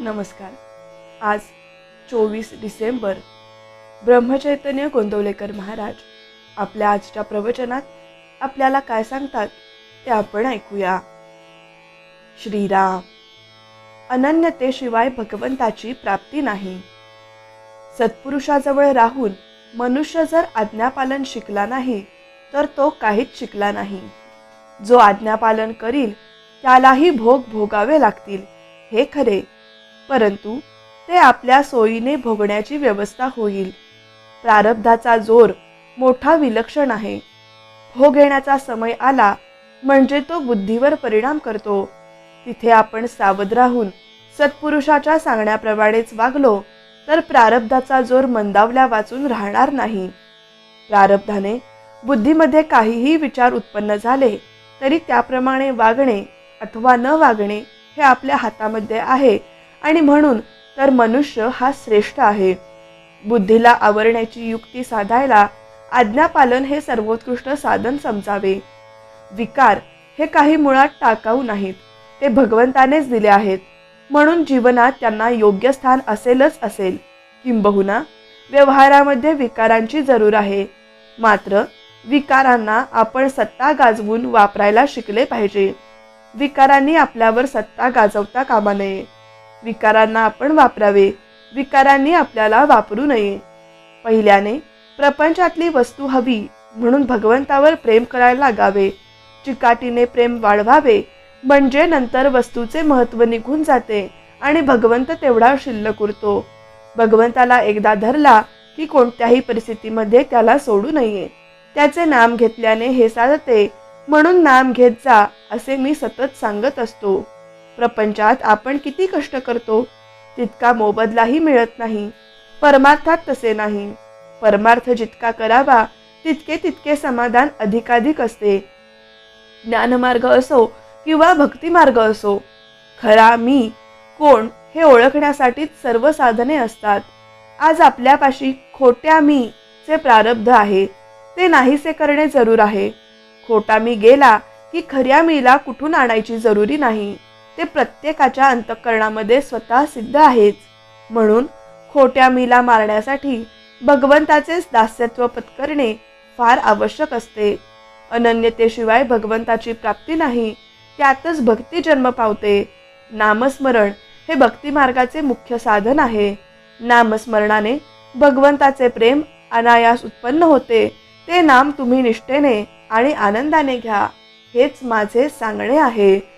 नमस्कार. आज चोवीस डिसेंबर ब्रह्मचैतन्य गोंदवलेकर महाराज आपल्या आजच्या प्रवचनात आपल्याला काय सांगतात ते आपण ऐकूया. श्रीराम अनन्यतेशिवाय भगवंताची प्राप्ती नाही. सत्पुरुषाजवळ राहून मनुष्य जर आज्ञापालन शिकला नाही तर तो काहीच शिकला नाही. जो आज्ञापालन करील त्यालाही भोग भोगावे लागतील हे खरे. परंतु ते आपल्या सोयीने भोगण्याची व्यवस्था होईल. प्रारब्धाचा जोर मोठा विलक्षण आहे. भोग येण्याचा समय आला म्हणजे तो बुद्धीवर परिणाम करतो. तिथे आपण सावध राहून सत्पुरुषाच्या सांगण्याप्रमाणेच वागलो तर प्रारब्धाचा जोर मंदावल्या वाचून राहणार नाही. प्रारब्धाने बुद्धीमध्ये काहीही विचार उत्पन्न झाले तरी त्याप्रमाणे वागणे अथवा न वागणे हे आपल्या हातामध्ये आहे. आणि म्हणून तर मनुष्य हा श्रेष्ठ आहे. बुद्धीला आवरण्याची युक्ती साधायला आज्ञापालन हे सर्वोत्कृष्ट साधन समजावे. विकार हे काही मुळात टाकाऊ नाहीत ते भगवंतानेच दिले आहेत. म्हणून जीवनात त्यांना योग्य स्थान असेलच असेल. किंबहुना व्यवहारामध्ये विकारांची जरूर आहे. मात्र विकारांना आपण सत्ता गाजवून वापरायला शिकले पाहिजे. विकारांनी आपल्यावर सत्ता गाजवता कामा नये. विकारांना आपण वापरावे. विकारांनी आपल्याला वापरू नये. पहिल्याने प्रपंचातली वस्तू हवी म्हणून भगवंतावर प्रेम करायला लागावे. चिकाटीने प्रेम वाढवावे म्हणजे नंतर वस्तूचे महत्त्व निघून जाते आणि भगवंत तेवढा शिल्लक उरतो. भगवंताला एकदा धरला की कोणत्याही परिस्थितीमध्ये त्याला सोडू नये. त्याचे नाम घेतल्याने हे साधते म्हणून नाम घेत जा असे मी सतत सांगत असतो. प्रपंचात आपण किती कष्ट करतो तितका मोबदलाही मिळत नाही. परमार्थात तसे नाही. परमार्थ जितका करावा तितके तितके समाधान अधिकाधिक असते. ज्ञानमार्ग असो किंवा भक्तिमार्ग असो खरा मी कोण हे ओळखण्यासाठीच सर्व साधने असतात. आज आपल्यापाशी खोट्या मी चे प्रारब्ध आहे. ते नाहीसे करणे जरूर आहे. खोटा मी गेला की खऱ्या मीला कुठून आणायची जरुरी नाही. ते प्रत्येकाच्या अंतःकरणामध्ये स्वतः सिद्ध आहेच म्हणून खोट्या मीला मारण्यासाठी भगवंताचेच दास्यत्व पत्करणे फार आवश्यक असते. अनन्यतेशिवाय भगवंताची प्राप्ती नाही त्यातच भक्ती जन्म पावते. नामस्मरण हे भक्तिमार्गाचे मुख्य साधन आहे. नामस्मरणाने भगवंताचे प्रेम अनायास उत्पन्न होते. ते नाम तुम्ही निष्ठेने आणि आनंदाने घ्या हेच माझे सांगणे आहे.